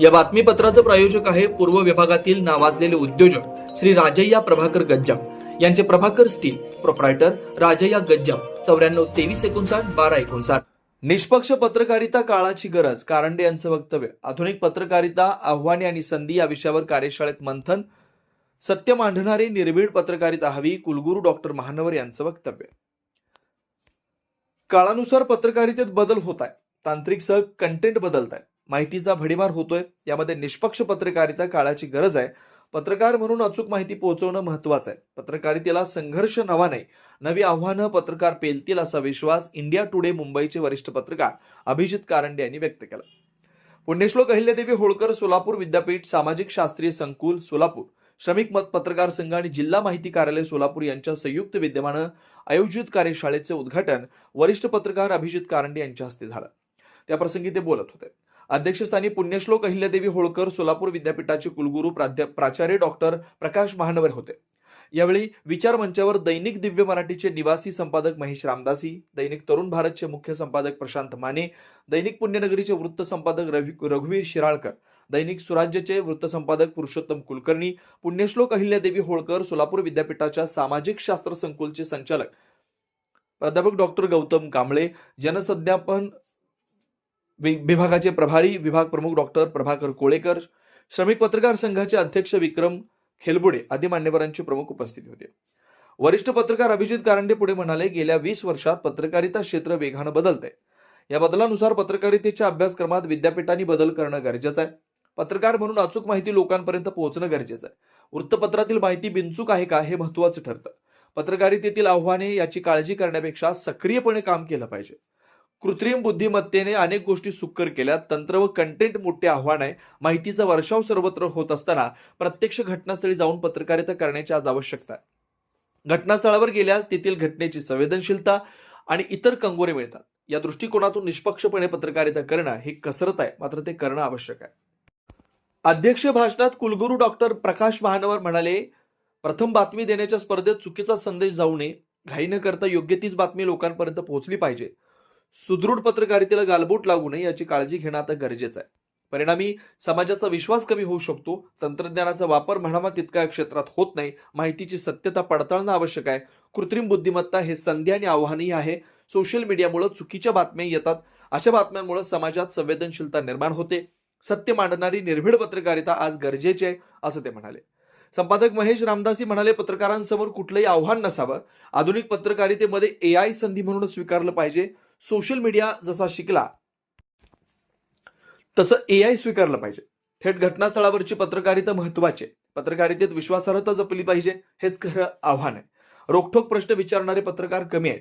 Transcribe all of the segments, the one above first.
या बातमीपत्राचं प्रायोजक आहे पूर्व विभागातील नावाजलेले उद्योजक श्री राजय्या प्रभाकर गज्जाम. यांचे प्रभाकर स्टील प्रोप्रायटर राजय्या गज्जाम. चौऱ्याण्णव तेवीस एकोणसाठ बारा एकोणसाठ. निष्पक्ष पत्रकारिता काळाची गरज कारंडे यांचं वक्तव्य. आधुनिक पत्रकारिता आव्हाने आणि संधी या विषयावर कार्यशाळेत मंथन. सत्य मांडणारी निर्भीड पत्रकारिता हवी कुलगुरू डॉक्टर महानवर यांचं वक्तव्य. काळानुसार पत्रकारितेत बदल होत आहे. तांत्रिक सह कंटेंट बदलत आहे. माहितीचा भडीमार होतोय. यामध्ये निष्पक्ष पत्रकारिता काळाची गरज आहे. पत्रकार म्हणून अचूक माहिती पोहोचवणं महत्वाचं आहे. पत्रकारितेला संघर्ष नवा नाही. नवी आव्हानं पत्रकार पेलतील असा विश्वास इंडिया टुडे मुंबईचे वरिष्ठ पत्रकार अभिजित कारंडे यांनी व्यक्त केला. पुण्यश्लोक अहिल्यादेवी होळकर सोलापूर विद्यापीठ सामाजिक शास्त्रीय संकुल सोलापूर. श्रमिक मत पत्रकार संघ आणि जिल्हा माहिती कार्यालय सोलापूर यांच्या संयुक्त विद्यमानं आयोजित कार्यशाळेचे उद्घाटन वरिष्ठ पत्रकार अभिजित कारंडे यांच्या हस्ते झालं. त्याप्रसंगी ते बोलत होते. अध्यक्षस्थानी पुण्यश्लोक अहिल्यादेवी होळकर सोलापूर विद्यापीठाचे कुलगुरू प्राध्या प्राचार्य डॉक्टर प्रकाश महानवर होते. यावेळी विचार मंचावर दैनिक दिव्य मराठीचे निवासी संपादक महेश रामदासी दैनिक तरुण भारतचे मुख्य संपादक प्रशांत माने दैनिक पुण्यनगरीचे वृत्त संपादक रवी रघुवीर शिराळकर दैनिक सुराज्यचे वृत्त संपादक पुरुषोत्तम कुलकर्णी पुण्यश्लोक अहिल्यादेवी होळकर सोलापूर विद्यापीठाच्या सामाजिक शास्त्र संकुलचे संचालक प्राध्यापक डॉक्टर गौतम कांबळे जनसंध्यापन विभागाचे प्रभारी विभाग प्रमुख डॉक्टर प्रभाकर कोळेकर श्रमिक पत्रकार संघाचे अध्यक्ष विक्रम खेलबुडे आदी मान्यवरांची प्रमुख उपस्थिती होती. वरिष्ठ पत्रकार अभिजित कारंडे पुढे म्हणाले गेल्या वीस वर्षात पत्रकारिता क्षेत्र वेगानं बदलतंय. या बदलानुसार पत्रकारितेच्या अभ्यासक्रमात विद्यापीठांनी बदल करणं गरजेचं आहे. पत्रकार म्हणून अचूक माहिती लोकांपर्यंत पोहोचणं गरजेचं आहे. वृत्तपत्रातील माहिती बिनचूक आहे का हे महत्वाचं ठरतं. पत्रकारितेतील आव्हाने याची काळजी करण्यापेक्षा सक्रियपणे काम केलं पाहिजे. कृत्रिम बुद्धिमत्तेने अनेक गोष्टी सुकर केल्या. तंत्र व कंटेंट मोठे आव्हान आहे. माहितीचा वर्षाव सर्वत्र होत असताना प्रत्यक्ष घटनास्थळी जाऊन पत्रकारिता करण्याची आज आवश्यकता आहे. घटनास्थळावर गेल्यास तेथील घटनेची संवेदनशीलता आणि इतर कंगोरे मिळतात. या दृष्टिकोनातून निष्पक्षपणे पत्रकारिता करणं ही कसरत आहे. मात्र ते करणं आवश्यक आहे. अध्यक्ष भाषणात कुलगुरू डॉक्टर प्रकाश महानवर म्हणाले प्रथम बातमी देण्याच्या स्पर्धेत चुकीचा संदेश जाऊ नये. घाई न करता योग्य तीच बातमी लोकांपर्यंत पोहोचली पाहिजे. सुदृढ पत्रकारितेला गालबोट लागू नये याची काळजी घेणं आता गरजेचं आहे. परिणामी समाजाचा विश्वास कमी होऊ शकतो तंत्रज्ञानाचा वापर म्हणावा तितका या क्षेत्रात होत नाही माहितीची सत्यता पडताळणं आवश्यक आहे. कृत्रिम बुद्धिमत्ता हे संधी आणि आव्हानही आहे. सोशल मीडियामुळे चुकीच्या बातम्या येतात अशा बातम्यांमुळे समाजात संवेदनशीलता निर्माण होते. सत्य मांडणारी निर्भीड पत्रकारिता आज गरजेची आहे असं ते म्हणाले. संपादक महेश रामदासी म्हणाले पत्रकारांसमोर कुठलंही आव्हान नसावं. आधुनिक पत्रकारितेमध्ये ए आय संधी म्हणून स्वीकारलं पाहिजे. सोशल मीडिया जसा शिकला तसं ए आय स्वीकारलं पाहिजे. थेट घटनास्थळावरची पत्रकारिता महत्वाची आहे. पत्रकारितेत विश्वासार्हता जपली पाहिजे हेच खरं आव्हान आहे. रोखठोक प्रश्न विचारणारे पत्रकार कमी आहेत.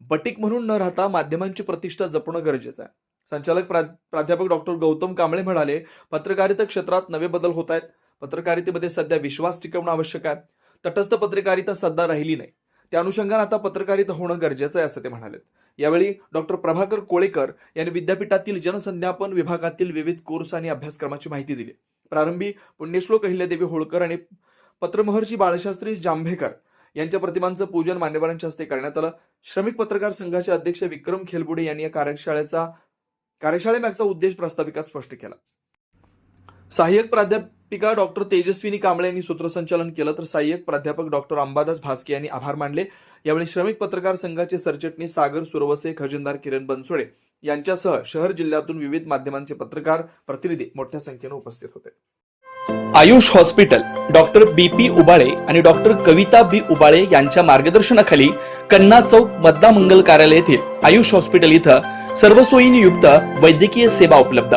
बटिक म्हणून न राहता माध्यमांची प्रतिष्ठा जपणं गरजेचं आहे. संचालक प्रा- प्राध्यापक डॉक्टर गौतम कांबळे म्हणाले पत्रकारिता क्षेत्रात नवे बदल होत आहेत. पत्रकारितेमध्ये सध्या विश्वास टिकवणं आवश्यक आहे. तटस्थ पत्रकारिता सध्या राहिली नाही. त्या अनुषंगानं आता पत्रकारिता होणं गरजेचं आहे असं ते म्हणाले यावेळी डॉक्टर प्रभाकर कोळेकर यांनी विद्यापीठातील जनसंध्यापन विभागातील विविध कोर्स आणि अभ्यासक्रमाची माहिती दिली. प्रारंभी पुण्यश्लोक अहिल्यादेवी होळकर आणि पत्रमहर्षी बाळशास्त्री जांभेकर यांच्या प्रतिमांचं पूजन मान्यवरांच्या हस्ते करण्यात आलं. श्रमिक पत्रकार संघाचे अध्यक्ष विक्रम खेलबुडे यांनी या कार्यशाळेचा कार्यशाळेमागचा उद्देश प्रस्ताविकात स्पष्ट केला. सहाय्यक प्राध्यापिका डॉक्टर तेजस्विनी कांबळे यांनी सूत्रसंचालन केलं तर सहाय्यक प्राध्यापक डॉक्टर अंबादास भास्के यांनी आभार मानले. यावेळी श्रमिक पत्रकार संघाचे सरचिटणीस सागर सुरवसे खजिनदार किरण बनसोडे यांच्यासह शहर जिल्ह्यातून विविध माध्यमांचे पत्रकार प्रतिनिधी मोठ्या संख्येने उपस्थित होते. Ayush hospital doctor B P Ubale आणि डॉक्टर कविता बी उबाळे यांच्या मार्गदर्शनाखाली कन्ना चौक मद्दा मंगल कार्यालय येथील आयुष हॉस्पिटल इथं सर्व सोयींनी युक्त वैद्यकीय सेवा उपलब्ध.